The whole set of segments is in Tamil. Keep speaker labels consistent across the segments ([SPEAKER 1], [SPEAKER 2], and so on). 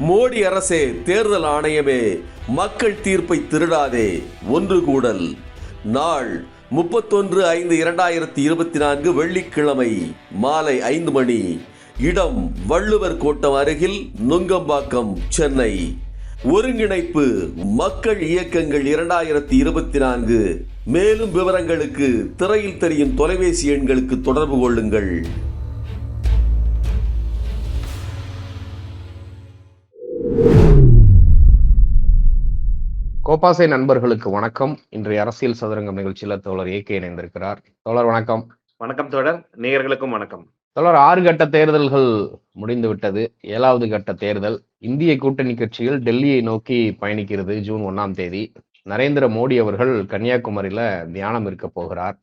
[SPEAKER 1] மோடி அரசே தேர்தல் ஆணையமே. மக்கள் தீர்ப்பை திருடாதே. ஒன்று கூடல். நாள் முப்பத்தொன்று ஐந்து இரண்டாயிரத்தி இருபத்தி நான்கு வெள்ளிக்கிழமை மாலை ஐந்து மணி. இடம் வள்ளுவர் கோட்டம் அருகில் நுங்கம்பாக்கம் சென்னை. ஒருங்கிணைப்பு மக்கள் இயக்கங்கள் இரண்டாயிரத்தி இருபத்தி நான்கு. மேலும் விவரங்களுக்கு திரையில் தெரியும் தொலைபேசி எண்களுக்கு தொடர்பு கொள்ளுங்கள்.
[SPEAKER 2] கோபாசை நண்பர்களுக்கு வணக்கம். இன்றைய அரசியல் சதுரங்கம் நிகழ்ச்சியில தோழர் ஏகே இணைந்திருக்கிறார். தோழர் வணக்கம்.
[SPEAKER 3] வணக்கம் தோழர். நேயர்களுக்கும் வணக்கம்.
[SPEAKER 2] தோழர் ஆறு கட்ட தேர்தல்கள் முடிந்து விட்டது. ஏழாவது கட்ட தேர்தல். இந்திய கூட்டணி கட்சிகள் டெல்லியை நோக்கி பயணிக்கிறது ஜூன் ஒன்னாம் தேதி. நரேந்திர மோடி அவர்கள் கன்னியாகுமரியில தியானம் இருக்க போகிறார்.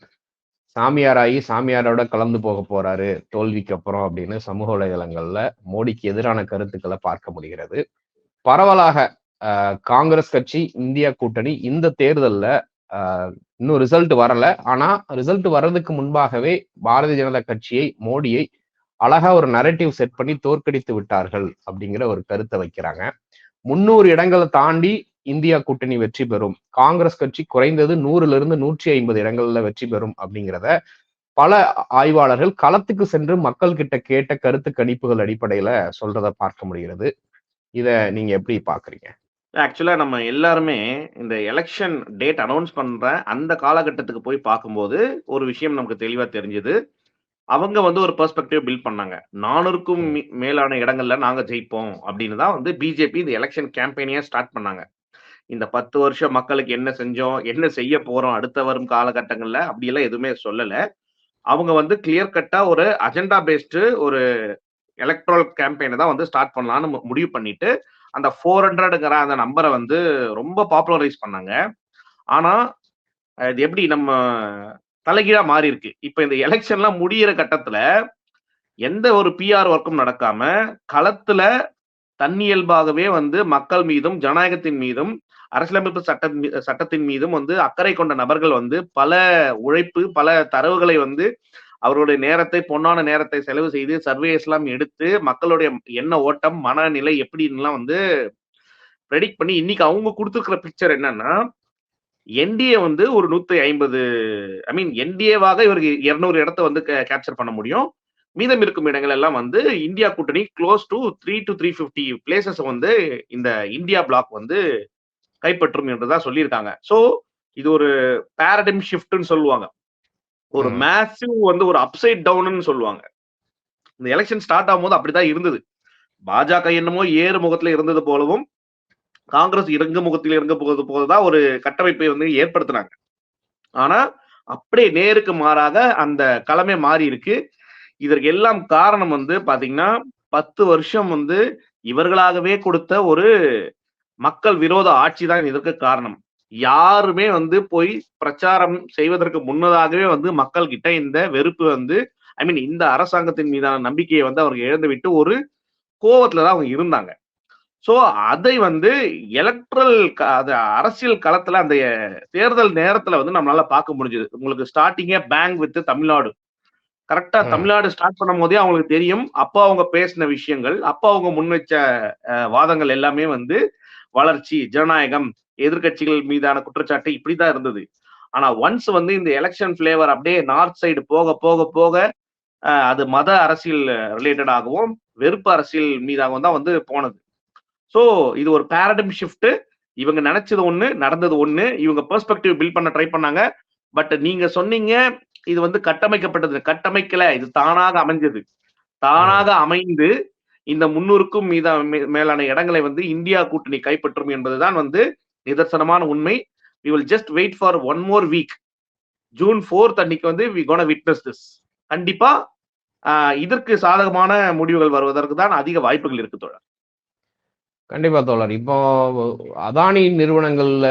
[SPEAKER 2] சாமியாராகி சாமியாரோட கலந்து போக போறாரு. தோல்விக்கு அப்புறம் அப்படின்னு சமூக வலைதளங்கள்ல மோடிக்கு எதிரான கருத்துக்களை பார்க்க முடிகிறது. பரவலாக ஆஹ், காங்கிரஸ் கட்சி இந்தியா கூட்டணி இந்த தேர்தல்ல ஆஹ், இன்னும் ரிசல்ட் வரல. ஆனா ரிசல்ட் வர்றதுக்கு முன்பாகவே பாரதிய ஜனதா கட்சியை மோடியை அழகா ஒரு நரேட்டிவ் செட் பண்ணி தோற்கடித்து விட்டார்கள் அப்படிங்கிற ஒரு கருத்தை வைக்கிறாங்க. முன்னூறு இடங்களை தாண்டி இந்தியா கூட்டணி வெற்றி பெறும். காங்கிரஸ் கட்சி குறைந்தது நூறுல இருந்து நூற்றி ஐம்பது இடங்கள்ல வெற்றி பெறும் அப்படிங்கிறத பல ஆய்வாளர்கள் களத்துக்கு சென்று மக்கள் கிட்ட கேட்ட கருத்து கணிப்புகள் அடிப்படையில சொல்றத பார்க்க முடிகிறது. இத நீங்க எப்படி பாக்குறீங்க?
[SPEAKER 3] ஆக்சுவலா நம்ம எல்லாருமே இந்த எலெக்ஷன் டேட் அனௌன்ஸ் பண்ற அந்த காலகட்டத்துக்கு போய் பார்க்கும்போது ஒரு விஷயம் நமக்கு தெளிவா தெரிஞ்சது. அவங்க வந்து ஒரு பெர்ஸ்பெக்டிவ் பில்ட் பண்ணாங்க. நானூறுக்கும் மேலான இடங்கள்ல நாங்க ஜெயிப்போம் அப்படின்னு தான் வந்து பிஜேபி இந்த எலெக்ஷன் கேம்பெயினியா ஸ்டார்ட் பண்ணாங்க. இந்த பத்து வருஷம் மக்களுக்கு என்ன செஞ்சோம் என்ன செய்ய போறோம் அடுத்த வரும் காலகட்டங்கள்ல அப்படியெல்லாம் எதுவுமே சொல்லல. அவங்க வந்து கிளியர் கட்டா ஒரு அஜெண்டா பேஸ்டு ஒரு எலக்ட்ரல் கேம்பெயினை தான் வந்து ஸ்டார்ட் பண்ணலாம்னு முடிவு பண்ணிட்டு அந்த ஃபோர் ஹண்ட்ரடுங்கிற அந்த நம்பரை வந்து ரொம்ப பாப்புலரைஸ் பண்ணாங்க. ஆனா இது எப்படி நம்ம தலைகீழா மாறி இருக்கு இப்ப இந்த எலெக்ஷன்லாம் முடியிற கட்டத்துல எந்த ஒரு பிஆர் ஒர்க்கும் நடக்காம களத்துல தன்னியல்பாகவே வந்து மக்கள் மீதும் ஜனநாயகத்தின் மீதும் அரசியலமைப்பு சட்ட சட்டத்தின் மீதும் வந்து அக்கறை கொண்ட நபர்கள் வந்து பல உழைப்பு பல தரவுகளை வந்து அவருடைய நேரத்தை பொன்னான நேரத்தை செலவு செய்து சர்வேஸ் எல்லாம் எடுத்து மக்களுடைய எண்ண ஓட்டம் மனநிலை எப்படின்னுலாம் வந்து ப்ரெடிக்ட் பண்ணி இன்னைக்கு அவங்க கொடுத்துருக்கிற பிக்சர் என்னன்னா என்டிஏ வந்து ஒரு நூத்தி ஐம்பது ஐ மீன் என்டிஏவாக இவருக்கு இருநூறு இடத்த வந்து கேப்சர் பண்ண முடியும். மீதம் இருக்கும் இடங்கள் எல்லாம் வந்து இந்தியா கூட்டணி close to three to three fifty places வந்து இந்த இந்தியா பிளாக் வந்து கைப்பற்றும் என்றுதான் சொல்லியிருக்காங்க. ஸோ இது ஒரு பேரடைம் ஷிஃப்ட்னு சொல்லுவாங்க. ஒரு. மேசிவ் வந்து ஒரு அப்சைட் டவுன்னு சொல்லுவாங்க. இந்த எலெக்ஷன் ஸ்டார்ட் ஆகும்போது அப்படிதான் இருந்தது. பாஜக என்னமோ ஏறு முகத்துல இருந்தது போலவும் காங்கிரஸ் இறங்கு முகத்தில் இறங்க போவது போலதான் ஒரு கட்டமைப்பை வந்து ஏற்படுத்தினாங்க. ஆனா அப்படியே நேருக்கு மாறாக அந்த களமே மாறி இருக்கு. இதற்கு எல்லாம் காரணம் வந்து பாத்தீங்கன்னா பத்து வருஷம் வந்து இவர்களாகவே கொடுத்த ஒரு மக்கள் விரோத ஆட்சி தான் இதற்கு காரணம். யாருமே வந்து போய் பிரச்சாரம் செய்வதற்கு முன்னதாகவே வந்து மக்கள் கிட்ட இந்த வெறுப்பு வந்து ஐ மீன் இந்த அரசாங்கத்தின் மீதான நம்பிக்கையை வந்து அவங்க இழந்து விட்டு ஒரு கோவத்துல தான் அவங்க இருந்தாங்க. சோ அதை வந்து எலக்ட்ரல் அது அரசியல் களத்துல அந்த தேர்தல் நேரத்துல வந்து நம்மளால பார்க்க முடிஞ்சது. உங்களுக்கு ஸ்டார்டிங்கே பேங்க் வித் தமிழ்நாடு. கரெக்டா. தமிழ்நாடு ஸ்டார்ட் பண்ணும் போதே அவங்களுக்கு தெரியும். அப்போ அவங்க பேசின விஷயங்கள் அப்போ அவங்க முன்வச்ச வாதங்கள் எல்லாமே வந்து வளர்ச்சி ஜனநாயகம் எதிர்க்கட்சிகள் மீதான குற்றச்சாட்டு இப்படிதான் இருந்தது. ஆனா ஒன்ஸ் வந்து இந்த எலெக்ஷன் பிளேவர் அப்படியே நார்த் சைடு போக போக போக அது மத அரசியல் ரிலேட்டடாகவும் வெறுப்பு அரசியல் மீதாகவும் தான் வந்து போனது. ஸோ இது ஒரு பேரடம் ஷிஃப்ட் இவங்க நினைச்சது ஒண்ணு நடந்தது ஒண்ணு இவங்க பெர்ஸ்பெக்டிவ் பில்ட் பண்ண ட்ரை பண்ணாங்க. பட் நீங்க சொன்னீங்க இது வந்து கட்டமைக்கப்பட்டது. கட்டமைக்கல இது தானாக அமைஞ்சது. தானாக அமைந்து இந்த முன்னூறுக்கும் மீத மே- மேலான இடங்களை வந்து இந்தியா கூட்டணி கைப்பற்றும் என்பதுதான் வந்து நிதர்சனமான உண்மை. We will just wait for one more week June fourth அன்னைக்கு வந்து வி கோன விட்னஸ் திஸ் கண்டிப்பா ஆஹ், இதற்கு சாதகமான முடிவுகள் வருவதற்கு தான் அதிக வாய்ப்புகள் இருக்கு தோழர்.
[SPEAKER 2] கண்டிப்பா தோழர். இப்போ அதானி நிறுவனங்கள்ல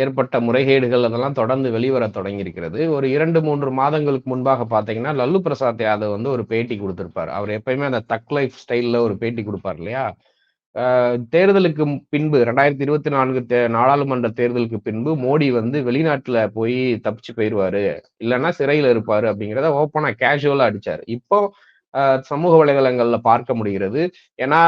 [SPEAKER 2] ஏற்பட்ட முறைகேடுகள் அதெல்லாம் தொடர்ந்து வெளிவர தொடங்கி இருக்கிறது ஒரு இரண்டு மூன்று மாதங்களுக்கு முன்பாக பாத்தீங்கன்னா லல்லு பிரசாத் யாதவ் வந்து ஒரு பேட்டி கொடுத்திருப்பார். அவர் எப்பயுமே அந்த தக் லைஃப் ஸ்டைல்ல ஒரு பேட்டி கொடுப்பார் இல்லையா? தேர்தலுக்கு பின்பு ரெண்டாயிரத்தி இருபத்தி நான்கு தே நாடாளுமன்ற தேர்தலுக்கு பின்பு மோடி வந்து வெளிநாட்டுல போய் தப்பிச்சு போயிடுவாரு இல்லைன்னா சிறையில இருப்பாரு அப்படிங்கிறத ஓப்பனா கேஷுவலா அடிச்சாரு. இப்போ சமூக வலைதளங்கள்ல பார்க்க முடிகிறது. ஏன்னா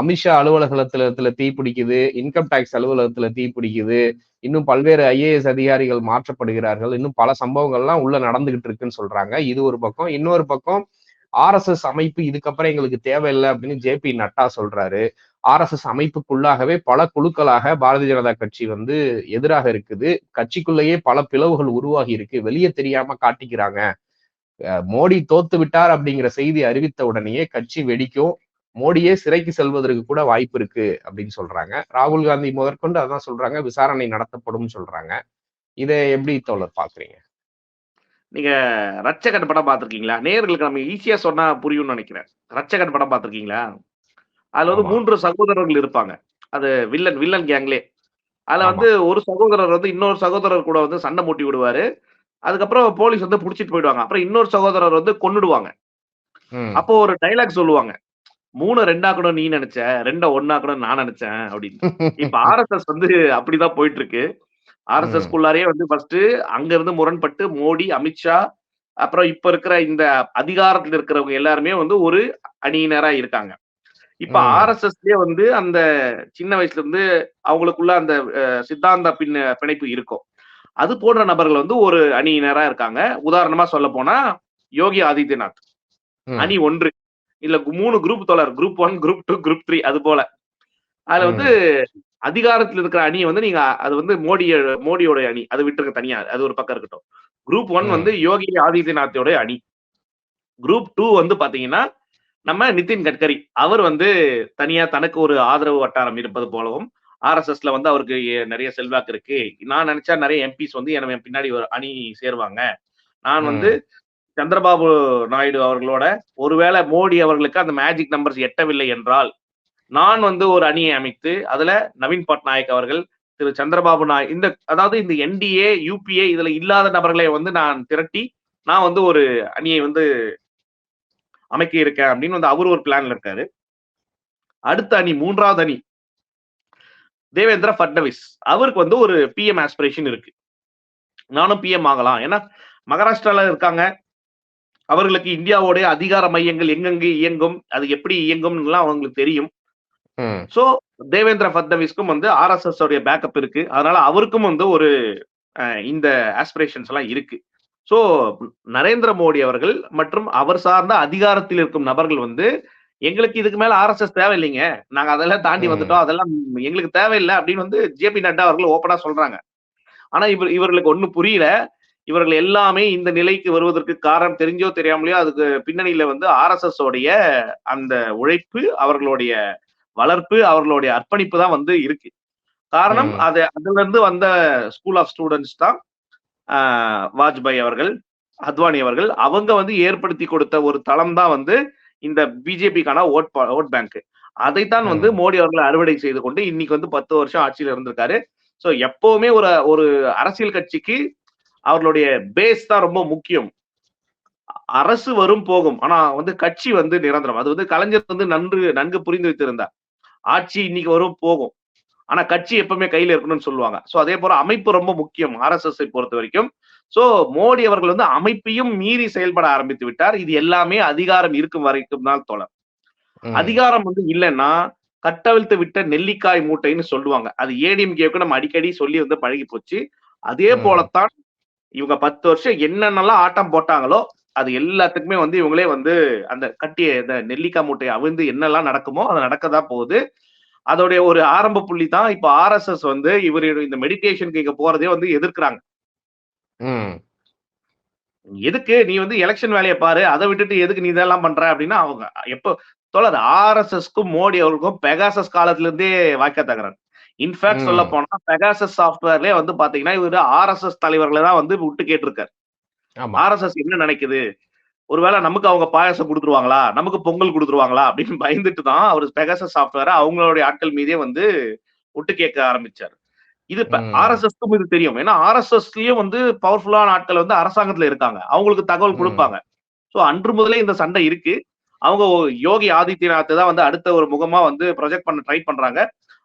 [SPEAKER 2] அமித்ஷா அலுவலகத்துல தீ பிடிக்குது இன்கம் டேக்ஸ் அலுவலகத்துல தீ பிடிக்குது இன்னும் பல்வேறு ஐஏஎஸ் அதிகாரிகள் மாற்றப்படுகிறார்கள் இன்னும் பல சம்பவங்கள்லாம் உள்ள நடந்துகிட்டு இருக்குன்னு சொல்றாங்க. இது ஒரு பக்கம். இன்னொரு பக்கம் ஆர்எஸ்எஸ் அமைப்பு இதுக்கப்புறம் எங்களுக்கு தேவையில்லை அப்படின்னு ஜே பி நட்டா சொல்றாரு. ஆர்எஸ்எஸ் அமைப்புக்குள்ளாகவே பல குழுக்களாக பாரதிய ஜனதா கட்சி வந்து எதிராக இருக்குது. கட்சிக்குள்ளேயே பல பிளவுகள் உருவாகி இருக்கு. வெளியே தெரியாம காட்டிக்கிறாங்க. அஹ் மோடி தோத்து விட்டார் அப்படிங்கிற செய்தி அறிவித்த உடனேயே கட்சி வெடிக்கும். மோடியே சிறைக்கு செல்வதற்கு கூட வாய்ப்பு இருக்கு அப்படின்னு சொல்றாங்க. ராகுல் காந்தி முதற்கொண்டு அதான் சொல்றாங்க. விசாரணை நடத்தப்படும் சொல்றாங்க. இதை எப்படி தோழர் பாக்குறீங்க?
[SPEAKER 3] நீங்க ரச்சகன் படம் பார்த்திருக்கீங்களா? நேயர்களுக்கு நம்ம ஈஸியா சொன்னா புரியும்னு நினைக்கிறேன். ரச்சகன் படம் பார்த்திருக்கீங்களா? அதுல வந்து. மூன்று சகோதரர்கள் இருப்பாங்க. அது வில்லன் வில்லன் கேங்லே அதுல. வந்து ஒரு சகோதரர் வந்து இன்னொரு சகோதரர் கூட வந்து சண்டை மூட்டி விடுவாரு. அதுக்கப்புறம் போலீஸ் வந்து புடிச்சிட்டு போயிடுவாங்க. அப்புறம் இன்னொரு சகோதரர் வந்து கொன்னுடுவாங்க. அப்போ ஒரு டைலாக் சொல்லுவாங்க. மூணு ரெண்டாக்கணும் நீ நினைச்ச ரெண்ட ஒன்னாக்கணும் நான் நினைச்சேன் அப்படின்னு. இப்ப ஆர்எஸ்எஸ் வந்து அப்படிதான் போயிட்டு இருக்கு ஆர்எஸ்எஸ். குள்ளாரே வந்து ஃபர்ஸ்ட் அங்க இருந்து முரண்பட்டு மோடி அமித்ஷா அப்புறம் இப்ப இருக்கிற இந்த அதிகாரத்துல இருக்கிறவங்க எல்லாருமே வந்து ஒரு அணியினரா இருக்காங்க இப்ப. ஆர்எஸ்எஸ்லயே வந்து அந்த சின்ன வயசுல இருந்து அவங்களுக்குள்ள அந்த சித்தாந்த பின்ன பிணைப்பு இருக்கும் அது போன்ற நபர்கள் வந்து ஒரு அணியினரா இருக்காங்க உதாரணமா சொல்ல போனா யோகி ஆதித்யநாத். அணி ஒன்று இல்ல மூணு குரூப் தொடர் group one group two group three அது போல அதுல வந்து அதிகாரத்துல இருக்கிற அணியை வந்து நீங்க அது வந்து மோடி மோடியோட அணி. அது விட்டுருக்க தனியா அது ஒரு பக்கம் இருக்கட்டும். Group one. வந்து யோகி ஆதித்யநாத்தோட அணி. குரூப் டூ வந்து பாத்தீங்கன்னா நம்ம நிதின் கட்கரி. அவர் வந்து தனியா தனக்கு ஒரு ஆதரவு வட்டாரம் இருப்பது போலவும் ஆர்எஸ்எஸ்ல வந்து அவருக்கு நிறைய செல்வாக்கு இருக்கு. நான் நினைச்சா நிறைய எம்பிஸ் வந்து எனக்கு என் பின்னாடி ஒரு அணி சேருவாங்க. நான் வந்து சந்திரபாபு நாயுடு அவர்களோட ஒருவேளை மோடி அவர்களுக்கு அந்த மேஜிக் நம்பர்ஸ் எட்டவில்லை என்றால் நான் வந்து ஒரு அணியை அமைத்து அதுல நவீன் பட்நாயக் அவர்கள் திரு சந்திரபாபு நாய் இந்த அதாவது இந்த என்டிஏ யூபிஏ இதுல இல்லாத நபர்களை வந்து நான் திரட்டி நான் வந்து ஒரு அணியை வந்து அமைக்க இருக்கேன் அப்படின்னு வந்து அவர் ஒரு பிளான்ல இருக்காரு. அடுத்த அணி மூன்றாவது அணி தேவேந்திர ஃபட்னவிஸ். அவருக்கு வந்து ஒரு பிஎம் ஆஸ்பிரேஷன் இருக்கு. நானும் பிஎம் ஆகலாம். ஏன்னா மகாராஷ்டிரால இருக்காங்க. அவர்களுக்கு இந்தியாவோடைய அதிகார மையங்கள் எங்கெங்கு இயங்கும் அது எப்படி இயங்கும்லாம் அவங்களுக்கு தெரியும். சோ தேவேந்திர ஃபட்னவிஸ்க்கும் வந்து ஆர்எஸ்எஸ் உடைய பேக்கப் இருக்கு. அதனால அவருக்கும் வந்து ஒரு இந்த ஆஸ்பிரேஷன்ஸ் எல்லாம் இருக்கு. சோ நரேந்திர மோடி அவர்கள் மற்றும் அவர் சார்ந்த அதிகாரத்தில் இருக்கும் நபர்கள் வந்து எங்களுக்கு இதுக்கு மேல ஆர்எஸ்எஸ் தேவையில்லைங்க. நாங்க அதெல்லாம் தாண்டி. வந்துட்டோம். அதெல்லாம் எங்களுக்கு தேவையில்லை அப்படின்னு வந்து ஜேபி நட்டா அவர்கள் ஓப்பனா சொல்றாங்க. ஆனா இவர் இவர்களுக்கு ஒண்ணும் புரியல. இவர்கள் எல்லாமே இந்த நிலைக்கு வருவதற்கு காரணம் தெரிஞ்சோ தெரியாமலையோ அதுக்கு பின்னணியில வந்து ஆர்எஸ்எஸ் உடைய அந்த உழைப்பு அவர்களுடைய வளர்ப்பு அவர்களுடைய அர்ப்பணிப்பு தான் வந்து இருக்கு. காரணம். அது அதுல இருந்து வந்த ஸ்கூல் ஆஃப் ஸ்டூடெண்ட்ஸ் தான் வாஜ்பாய் அவர்கள் அத்வானி அவர்கள். அவங்க வந்து ஏற்படுத்தி கொடுத்த ஒரு தளம் தான் வந்து இந்த பிஜேபிக்கான ஓட் ஓட் பேங்க் அதைத்தான் வந்து. மோடி அவர்கள் அறுவடை செய்து கொண்டு இன்னைக்கு வந்து பத்து வருஷம் ஆட்சியில இருந்திருக்காரு. சோ எப்பவுமே ஒரு ஒரு அரசியல் கட்சிக்கு அவர்களுடைய பேஸ் தான் ரொம்ப முக்கியம். அரசு வரும் போகும். ஆனா வந்து கட்சி வந்து நிரந்தரம். அது வந்து கலைஞர் வந்து நன்கு நன்கு புரிந்து வைத்திருந்தார். ஆட்சி இன்னைக்கு வரும் போகும். ஆனா கட்சி எப்பவுமே கையில இருக்கணும்னு சொல்லுவாங்க. சோ அதே போல அமைப்பு ரொம்ப முக்கியம் ஆர்எஸ்எஸ் பொறுத்த வரைக்கும். சோ மோடி அவர்கள் வந்து அமைப்பையும் மீறி செயல்பட ஆரம்பித்து விட்டார். இது எல்லாமே அதிகாரம் இருக்கும் வரைக்கும் தான் தோழர். அதிகாரம் வந்து இல்லைன்னா கட்டவிழ்த்து விட்ட நெல்லிக்காய் மூட்டைன்னு சொல்லுவாங்க. அது ஏடிஎம்கேவுக்கு நம்ம அடிக்கடி சொல்லி வந்து பழகி போச்சு அதே. போலத்தான் இவங்க பத்து வருஷம் என்னென்னலாம் ஆட்டம் போட்டாங்களோ அது எல்லாத்துக்குமே வந்து இவங்களே வந்து அந்த கட்டிய இந்த நெல்லிக்காய் மூட்டையை அவிழ்ந்து என்னெல்லாம் நடக்குமோ அது நடக்கதான் போகுது. அதோடைய ஒரு ஆரம்ப புள்ளி தான் இப்ப ஆர்எஸ்எஸ் வந்து இவர் இந்த மெடிடேஷனுக்கு இங்க போறதே வந்து எதிர்க்கிறாங்க. எதுக்கு? நீ வந்து எலெக்ஷன் வேலையை பாரு அதை விட்டுட்டு எதுக்கு நீ இதெல்லாம் பண்ற அப்படின்னா அவங்க எப்போ தோழர் ஆர்எஸ்எஸ்க்கும் மோடி அவர்களுக்கும் பெகாசஸ் காலத்துல இருந்தே வாய்க்கா தகராறு இன்ஃபேக்ட். சொல்ல போனா பெகாசஸ் சாஃப்ட்வேர்லயே வந்து பாத்தீங்கன்னா இவரு ஆர்எஸ்எஸ் தலைவர்களை தான் வந்து விட்டு கேட்டிருக்காரு. ஆர்எஸ்எஸ் என்ன நினைக்குது? ஒருவேளை நமக்கு அவங்க பாயாசம் கொடுத்துருவாங்களா? நமக்கு பொங்கல் கொடுத்துருவாங்களா? அப்படின்னு பயந்துட்டு தான் அவர் பெகாசஸ் சாஃப்ட்வேரை அவங்களுடைய ஆட்கள் மீதே வந்து விட்டு கேட்க ஆரம்பிச்சாரு. இது. ஆர்எஸ்எஸ்க்கும் இது தெரியும். ஏன்னா ஆர்எஸ்எஸ்லயும் வந்து பவர்ஃபுல்லான ஆட்கள் வந்து அரசாங்கத்துல இருக்காங்க. அவங்களுக்கு தகவல். கொடுப்பாங்க. சோ அன்று முதலே இந்த சண்டை இருக்கு. அவங்க யோகி ஆதித்யநாத் தான் வந்து அடுத்த ஒரு முகமா வந்து ப்ரொஜெக்ட் பண்ண ட்ரை பண்றாங்க.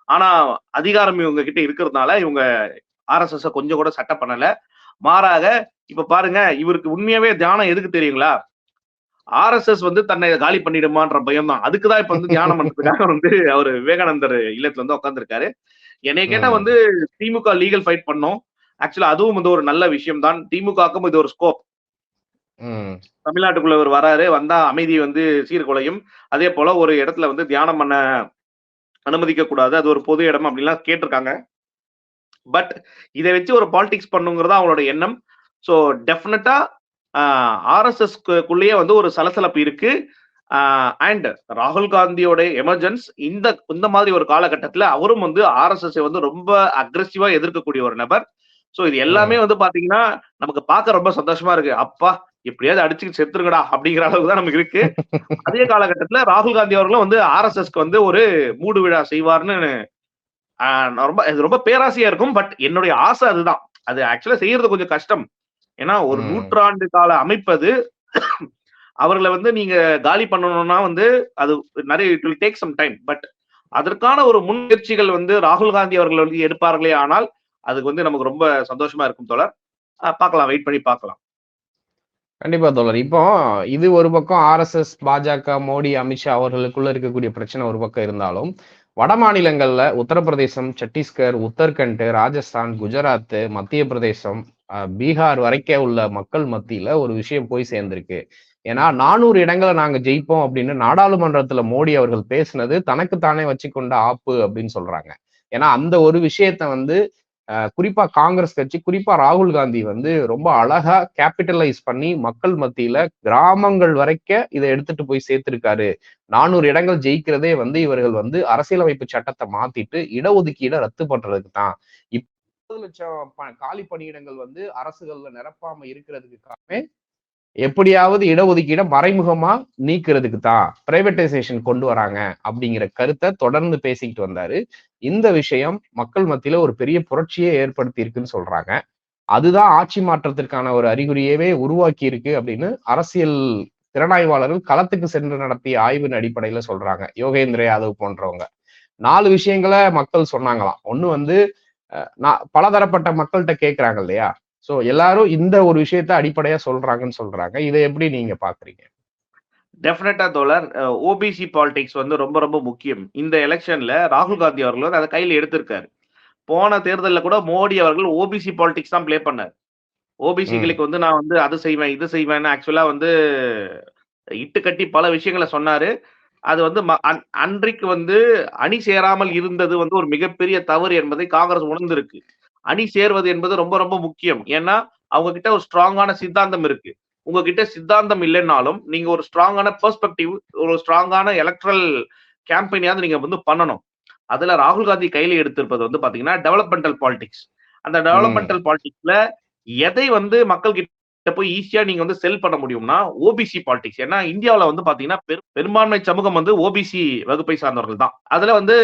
[SPEAKER 3] ஆனா அதிகாரம் இவங்க கிட்ட இருக்கிறதுனால இவங்க ஆர்எஸ்எஸ் கொஞ்சம் கூட சட்டை பண்ணல. மாறாக இப்ப பாருங்க இவருக்கு உண்மையாவே தியானம் எதுக்கு தெரியுங்களா? ஆர்எஸ்எஸ் வந்து தன்னை காலி பண்ணிடுமான்ற பயம் தான் அதுக்குதான் இப்ப வந்து தியானம் பண்றதுக்காக வந்து அவர் விவேகானந்தர் இல்லத்துல வந்து உட்காந்துருக்காரு என்னைய கேட்டா. வந்து திமுக லீகல் ஃபைட் பண்ணோம். ஆக்சுவலா அதுவும் வந்து ஒரு நல்ல விஷயம் தான் திமுகவுக்கும் இது ஒரு ஸ்கோப் தமிழ்நாட்டுக்குள்ள இவர் வராரு வந்தா அமைதி வந்து சீர்குலையும். அதே போல ஒரு இடத்துல வந்து தியானம் பண்ண அனுமதிக்க கூடாது அது ஒரு பொது இடம் அப்படின்லாம் கேட்டிருக்காங்க. பட் இதை வச்சு ஒரு பாலிடிக்ஸ் பண்ணுங்கிறதா அவங்களோட எண்ணம். ஸோ டெஃபினட்டா ஆர்எஸ்எஸ் குள்ளேயே வந்து ஒரு சலசலப்பு இருக்கு. அண்ட் ராகுல் காந்தியோட எமர்ஜென்ஸ் இந்த இந்த மாதிரி ஒரு காலகட்டத்துல அவரும் வந்து ஆர்எஸ்எஸ் வந்து ரொம்ப அக்ரெசிவா எதிர்க்கக்கூடிய ஒரு நபர். ஸோ இது எல்லாமே வந்து பாத்தீங்கன்னா நமக்கு பார்க்க ரொம்ப சந்தோஷமா இருக்கு. அப்பா எப்படியாவது அடிச்சுட்டு செத்துருங்கடா அப்படிங்கிற அளவுக்கு தான் நமக்கு இருக்கு. அதே காலகட்டத்துல ராகுல் காந்தி அவர்களும் வந்து ஆர்எஸ்எஸ்க்கு வந்து ஒரு மூடு விழா செய்வார்னு ரொம்ப இது ரொம்ப பேராசையா இருக்கும் பட் என்னுடைய ஆசை அதுதான். அது ஆக்சுவலா செய்யறது கொஞ்சம் கஷ்டம். ஏன்னா ஒரு. நூற்றாண்டு கால அமைப்பது அவர்களை வந்து நீங்க காலி பண்ணணும்னா வந்து அது நிறைய it will take some time but அதற்கான ஒரு முன்முயற்சிகள் வந்து ராகுல் காந்தி அவர்கள் வந்து எடுப்பார்களே ஆனால் அதுக்கு வந்து நமக்கு ரொம்ப சந்தோஷமா இருக்கும் தோழர். பார்க்கலாம் வெயிட் பண்ணி பார்க்கலாம்.
[SPEAKER 2] கண்டிப்பா தோழர். இப்போ இது ஒரு பக்கம் ஆர்எஸ்எஸ் பாஜக மோடி அமித்ஷா அவர்களுக்குள்ள இருக்கக்கூடிய பிரச்சனை ஒரு பக்கம் இருந்தாலும் வட மாநிலங்கள்ல உத்தரப்பிரதேசம் சத்தீஸ்கர் உத்தரகண்ட் ராஜஸ்தான் குஜராத் மத்திய பிரதேசம் பீகார் வரைக்கே உள்ள மக்கள் மத்தியில ஒரு விஷயம் போய் சேர்ந்திருக்கு. ஏன்னா நானூறு இடங்களை நாங்க ஜெயிப்போம் அப்படின்னு நாடாளுமன்றத்துல மோடி அவர்கள் பேசினது தனக்குத்தானே வச்சுக்கொண்ட ஆப்பு அப்படின்னு சொல்றாங்க. ஏன்னா அந்த ஒரு விஷயத்த வந்து குறிப்பா காங்கிரஸ் கட்சி குறிப்பா ராகுல் காந்தி வந்து ரொம்ப அழகா கேபிட்டலைஸ் பண்ணி மக்கள் மத்தியில கிராமங்கள் வரைக்க இதை எடுத்துட்டு போய் சேர்த்திருக்காரு. நானூறு இடங்கள் ஜெயிக்கிறதே வந்து இவர்கள் வந்து அரசியலமைப்பு சட்டத்தை மாத்திட்டு இடஒதுக்கீடை ரத்து பண்றதுக்கு தான். இப்போ லட்சம் காலி பணியிடங்கள் வந்து அரசுகள்ல நிரப்பாம இருக்கிறதுக்காகவே எப்படியாவது இடஒதுக்கீடை மறைமுகமா நீக்கிறதுக்கு தான் பிரைவேட்டைசேஷன் கொண்டு வராங்க அப்படிங்கிற கருத்தை தொடர்ந்து பேசிக்கிட்டு வந்தாரு. இந்த விஷயம் மக்கள் மத்தியில ஒரு பெரிய புரட்சியை ஏற்படுத்தி இருக்குன்னு சொல்றாங்க. அதுதான் ஆட்சி மாற்றத்திற்கான ஒரு அறிகுறியவே உருவாக்கி இருக்கு அப்படின்னு அரசியல் திறனாய்வாளர்கள் களத்துக்கு சென்று நடத்திய ஆய்வின் அடிப்படையில சொல்றாங்க. யோகேந்திர யாதவ் போன்றவங்க. நாலு விஷயங்களை மக்கள் சொன்னாங்களாம். ஒண்ணு வந்து நான் பலதரப்பட்ட மக்கள்கிட்ட கேட்குறாங்க இல்லையா? சோ எல்லாரும் இந்த ஒரு விஷயத்த அடிப்படையா சொல்றாங்கன்னு சொல்றாங்க. இதை எப்படி நீங்க பாக்குறீங்க?
[SPEAKER 3] டெஃபினட்டா தோழர் ஓபிசி பாலிடிக்ஸ் வந்து ரொம்ப ரொம்ப முக்கியம். இந்த எலெக்ஷன்ல ராகுல் காந்தி அவர்கள் வந்து அதை கையில எடுத்திருக்காரு. போன தேர்தலில் கூட மோடி அவர்கள் ஓபிசி பாலிடிக்ஸ் தான் ப்ளே பண்ணார். ஓபிசிகளுக்கு வந்து நான் வந்து அது செய்வேன் இது செய்வேன் ஆக்சுவலா வந்து இட்டு கட்டி பல விஷயங்களை சொன்னாரு. அது வந்து அன்றைக்கு வந்து அணி சேராமல் இருந்தது வந்து ஒரு மிகப்பெரிய தவறு என்பதை காங்கிரஸ் உணர்ந்திருக்கு. அணி சேர்வது என்பது ரொம்ப ரொம்ப முக்கியம். ஏன்னா அவங்க கிட்ட ஒரு ஸ்ட்ராங்கான சித்தாந்தம் இருக்கு. உங்ககிட்ட சித்தாந்தம் இல்லைன்னாலும் நீங்க ஒரு ஸ்ட்ராங்கான பெர்ஸ்பெக்டிவ் ஒரு ஸ்ட்ராங்கான எலக்ட்ரல் கேம்பெயினாவது நீங்க வந்து பண்ணணும். அதுல ராகுல் காந்தி கையில எடுத்திருப்பது வந்து பாத்தீங்கன்னா டெவலப்மெண்டல் பாலிடிக்ஸ் அந்த டெவலப்மெண்டல் பாலிடிக்ஸ்ல எதை வந்து மக்கள் கிட்ட போய் ஈஸியா நீங்க வந்து செல் பண்ண முடியும்னா ஓபிசி பாலிடிக்ஸ் ஏன்னா இந்தியாவுல வந்து பாத்தீங்கன்னா பெரு- பெரும்பான்மை சமூகம் வந்து ஓபிசி வகுப்பை சார்ந்தவர்கள் தான். அதுல வந்து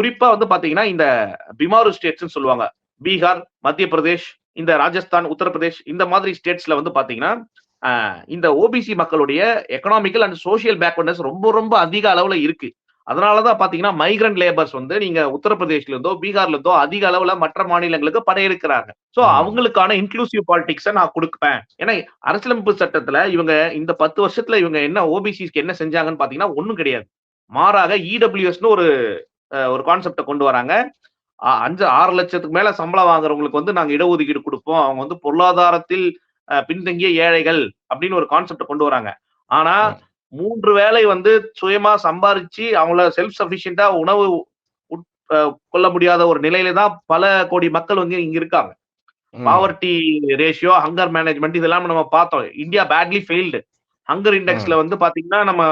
[SPEAKER 3] குறிப்பா வந்து பாத்தீங்கன்னா இந்த பிமாரு ஸ்டேட்ஸ் சொல்லுவாங்க. பீகார் மத்திய பிரதேஷ் இந்த ராஜஸ்தான் உத்தரப்பிரதேஷ் இந்த மாதிரி ஸ்டேட்ஸ்ல வந்து பாத்தீங்கன்னா இந்த ஓபிசி மக்களுடைய எக்கனாமிக்கல் அண்ட் சோஷியல் பேக்வர்ட்னஸ் ரொம்ப ரொம்ப அதிக அளவுல இருக்கு. அதனாலதான் பாத்தீங்கன்னா மைக்ரண்ட் லேபர்ஸ் வந்து நீங்க உத்தரப்பிரதேஷ்ல இருந்தோ பீகார்ல இருந்தோ அதிக அளவுல மற்ற மாநிலங்களுக்கு படையெடுக்கிறாங்க. சோ. அவங்களுக்கான இன்க்ளூசிவ் பாலிடிக்ஸை நான் கொடுப்பேன். ஏன்னா அரசியலமைப்பு சட்டத்துல இவங்க இந்த பத்து வருஷத்துல இவங்க என்ன ஓபிசிஸ்க்கு என்ன செஞ்சாங்கன்னு பாத்தீங்கன்னா ஒண்ணும் கிடையாது. மாறாக இடபிள்யூஎஸ்னு ஒரு அஹ், ஒரு கான்செப்டை கொண்டு வராங்க. அஞ்சு ஆறு லட்சத்துக்கு மேல சம்பளம் வாங்குறவங்களுக்கு வந்து நாங்க இடஒதுக்கீடு கொடுப்போம். அவங்க வந்து பொருளாதாரத்தில் பின்தங்கிய ஏழைகள் அப்படின்னு ஒரு கான்செப்டை கொண்டு வராங்க. ஆனா. மூன்று வேளை வந்து சுயமா சம்பாரிச்சு அவங்கள செல்ஃப் சஃபிஷியண்டா உணவு கொள்ள முடியாத ஒரு நிலையில தான் பல கோடி மக்கள் வந்து இங்க இருக்காங்க.
[SPEAKER 2] ம்.
[SPEAKER 3] பாவர்ட்டி ரேஷியோ ஹங்கர் மேனேஜ்மெண்ட் இதெல்லாம் நம்ம பார்த்தோம். இந்தியா பேட்லி ஃபெயில்டு ஹங்கர் இண்டெக்ஸ்ல வந்து பாத்தீங்கன்னா நம்ம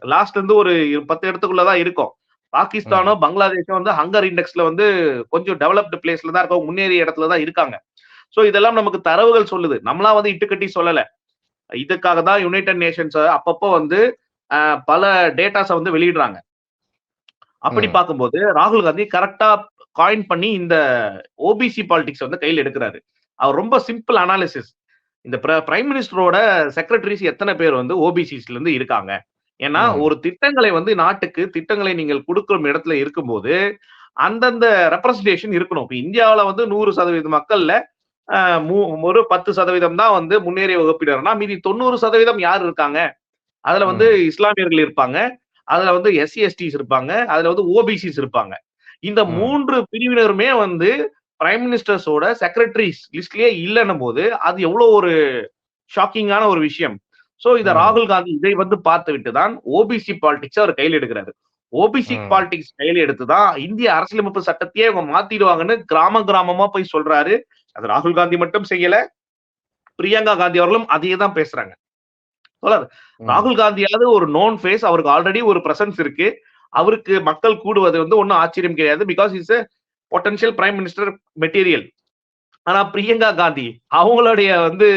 [SPEAKER 3] லாஸ்ட் இருந்து ஒரு பத்து இடத்துக்குள்ளதான் இருக்கோம். பாகிஸ்தானோ பங்களாதேஷோ வந்து ஹங்கர் இண்டெக்ஸ்ல வந்து கொஞ்சம் டெவலப்டு பிளேஸ்ல தான் இருக்கோம். முன்னேறிய இடத்துல தான் இருக்காங்க. சோ இதெல்லாம் நமக்கு தரவுகள் சொல்லுது. நம்மளா வந்து இட்டுக்கட்டி சொல்லல. இதுக்காக தான் யுனைடெட் நேஷன்ஸ் அப்பப்போ வந்து பல டேட்டாஸை வந்து வெளியிடுறாங்க. அப்படி. பார்க்கும்போது ராகுல் காந்தி கரெக்டா காயின் பண்ணி இந்த ஓபிசி பாலிடிக்ஸ் வந்து கையில் எடுக்கிறாரு. அவர் ரொம்ப சிம்பிள் அனாலிசிஸ். இந்த பிரைம் மினிஸ்டரோட செக்ரட்டரிஸ் எத்தனை பேர் வந்து ஓபிசிஸ்ல இருந்து இருக்காங்க? ஏன்னா. ஒரு திட்டங்களை வந்து நாட்டுக்கு திட்டங்களை நீங்கள் கொடுக்கும் இடத்துல இருக்கும்போது அந்தந்த ரெப்ரசன்டேஷன் இருக்கணும். இப்ப இந்தியாவுல வந்து நூறு சதவீத மக்கள்ல ஒரு பத்து சதவீதம் தான் வந்து முன்னேறிய வகுப்பினர்னா மீதி தொண்ணூறு சதவீதம் யார் இருக்காங்க? அதுல வந்து இஸ்லாமியர்கள் இருப்பாங்க. அதுல வந்து எஸ்சி எஸ்டிஸ் இருப்பாங்க. அதுல வந்து ஓபிசிஸ் இருப்பாங்க. இந்த. மூன்று பிரிவினருமே வந்து பிரைம் மினிஸ்டர்ஸோட செக்ரட்டரிஸ் லிஸ்ட்லயே இல்லைன்னும் போது அது எவ்வளவு ஒரு ஷாக்கிங்கான ஒரு விஷயம். சோ இத. ராகுல் காந்தி இதை வந்து பார்த்து விட்டு தான் ஓபிசி பாலிடிக்ஸ் அவர் கையில் எடுக்கிறாரு ஓபிசி. பாலிடிக்ஸ் கையில் எடுத்துதான் இந்திய அரசியலமைப்பு சட்டத்தையே அவங்க மாத்திடுவாங்கன்னு கிராம கிராமமா போய் சொல்றாரு அது ராகுல் காந்தி மட்டும் செய்யல பிரியங்கா காந்தி அவர்களும் அதையே தான் பேசுறாங்க. ராகுல் காந்தியாவது ஒரு நோன் ஃபேஸ் அவருக்கு ஆல்ரெடி ஒரு பிரசன்ஸ் இருக்கு அவருக்கு மக்கள் கூடுவது வந்து ஒன்றும் ஆச்சரியம் கிடையாது because is potential prime minister material ஆனா பிரியங்கா காந்தி அவங்களுடைய வந்து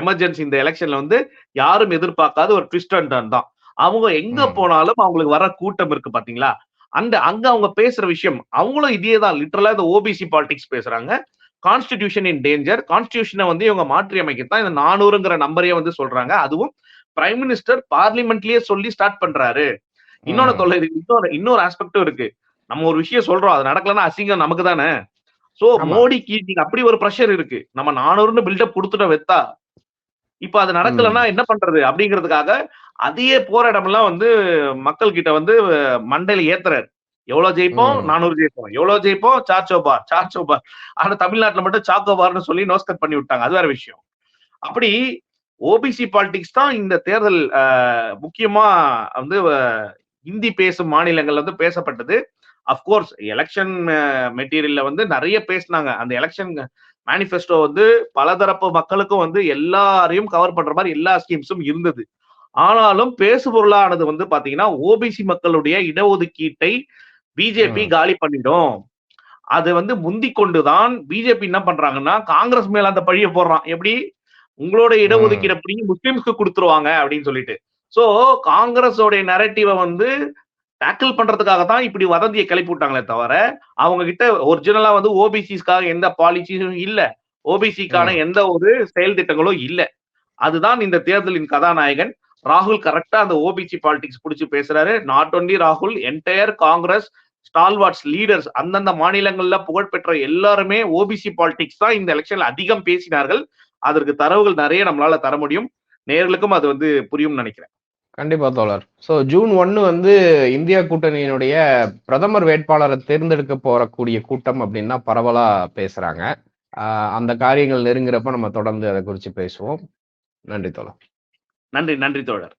[SPEAKER 3] எமர்ஜென்சி இந்த எலெக்ஷன்ல வந்து யாரும் எதிர்பார்க்காத ஒரு ட்விஸ்ட் அண்ட் டர்ன் தான். அவங்க எங்க. போனாலும் அவங்களுக்கு வர கூட்டம் இருக்கு பாத்தீங்களா? அந்த அங்க அவங்க பேசுற விஷயம் அவங்களும் இதே தான் லிட்டரலா இந்த ஓபிசி பாலிடிக்ஸ் பேசுறாங்க. கான்ஸ்டிடியூஷன் இன் டேஞ்சர் கான்ஸ்டிடியூஷனை வந்து இவங்க மாற்றி அமைக்கத்தான் இந்த நானூறுங்கிற நம்பரையே வந்து சொல்றாங்க. அதுவும் பிரைம் மினிஸ்டர் பார்லிமெண்ட்லயே சொல்லி ஸ்டார்ட் பண்றாரு. இன்னொன்னு. தொல்லை இன்னொரு இன்னொரு ஆஸ்பெக்டும் இருக்கு. நம்ம ஒரு விஷயம் சொல்றோம் அது நடக்கலன்னா அசிங்கம் நமக்கு தானே? சோ. மோடிக்கு நீங்க அப்படி ஒரு ப்ரெஷர் இருக்கு. நம்ம நானூறுன்னு பில்டப் கொடுத்துட்டோம் வெத்தா. இப்ப அது நடக்கலன்னா என்ன பண்றது? அப்படிங்கிறதுக்காக அதையே போற இடமெல்லாம் வந்து மக்கள் கிட்ட வந்து மண்டையில ஏத்துறாரு. எவ்வளவு ஜெயிப்போம். நானூறு ஜெயிப்போம். எவ்வளவு ஜெயிப்போம்? சாச்சோபார் சாச்சோபார் ஆனா தமிழ்நாட்டுல மட்டும் சாக்கோபார்னு சொல்லி நோஸ்கட் பண்ணி விட்டாங்க. அது வேற விஷயம். அப்படி ஓபிசி பாலிடிக்ஸ் தான் இந்த தேர்தல் முக்கியமா வந்து ஹிந்தி பேசும் மாநிலங்கள்ல வந்து பேசப்பட்டது. அப்கோர்ஸ் எலெக்ஷன் மெட்டீரியல்ல வந்து நிறைய பேசினாங்க. அந்த எலெக்ஷன் மேனிஃபெஸ்டோ வந்து பலதரப்பு மக்களுக்கும் வந்து எல்லாரையும் கவர் பண்ற மாதிரி எல்லா ஸ்கீம்ஸும் இருந்தது. ஆனாலும் பேசுபொருளானது வந்து பாத்தீங்கன்னா ஓபிசி மக்களுடைய இடஒதுக்கீட்டை பிஜேபி. காலி பண்ணிடும். அது வந்து முந்தி கொண்டுதான் பிஜேபி என்ன பண்றாங்கன்னா காங்கிரஸ் மேல அந்த பழிய போடுறான். எப்படி? உங்களோட இடஒதுக்கீடு அப்படி முஸ்லிம்ஸ்க்கு கொடுத்துருவாங்க அப்படின்னு சொல்லிட்டு. சோ காங்கிரஸோடைய நரேட்டிவை வந்து டேக்கிள் பண்றதுக்காக தான் இப்படி வதந்தியை கிளப்பி விட்டாங்களே தவிர அவங்க கிட்ட ஒரிஜினலா வந்து ஓபிசிஸ்க்காக எந்த பாலிசியும் இல்ல. ஓபிசிக்கான. எந்த ஒரு செயல் திட்டங்களும் இல்ல. அதுதான் இந்த தேர்தலின் கதாநாயகன். ராகுல் கரெக்டா அந்த ஓபிசி பாலிடிக்ஸ் பிடிச்சு பேசுறாரு. நாட் ஒன்லி ராகுல் என்டையர் காங்கிரஸ் ஸ்டால்வார்ட்ஸ் லீடர்ஸ் அந்தந்த மாநிலங்கள்ல புகழ்பெற்ற எல்லாருமே ஓபிசி பாலிடிக்ஸ் தான் இந்த எலெக்ஷன்ல அதிகம் பேசினார்கள். அதற்கு தரவுகள் நிறைய நம்மளால தர முடியும். நேர்களுக்கும் அது வந்து புரியும் நினைக்கிறேன்.
[SPEAKER 2] கண்டிப்பா தோழர். ஸோ ஜூன் ஒன்று வந்து இந்தியா கூட்டணியினுடைய பிரதமர் வேட்பாளரை தேர்ந்தெடுக்க போறக்கூடிய கூட்டம் அப்படின்னா பரவலா பேசுறாங்க. அந்த காரியங்கள் நெருங்குறப்ப நம்ம தொடர்ந்து அதை குறித்து பேசுவோம். நன்றி தோழர்.
[SPEAKER 3] நன்றி நன்றி தோழர்.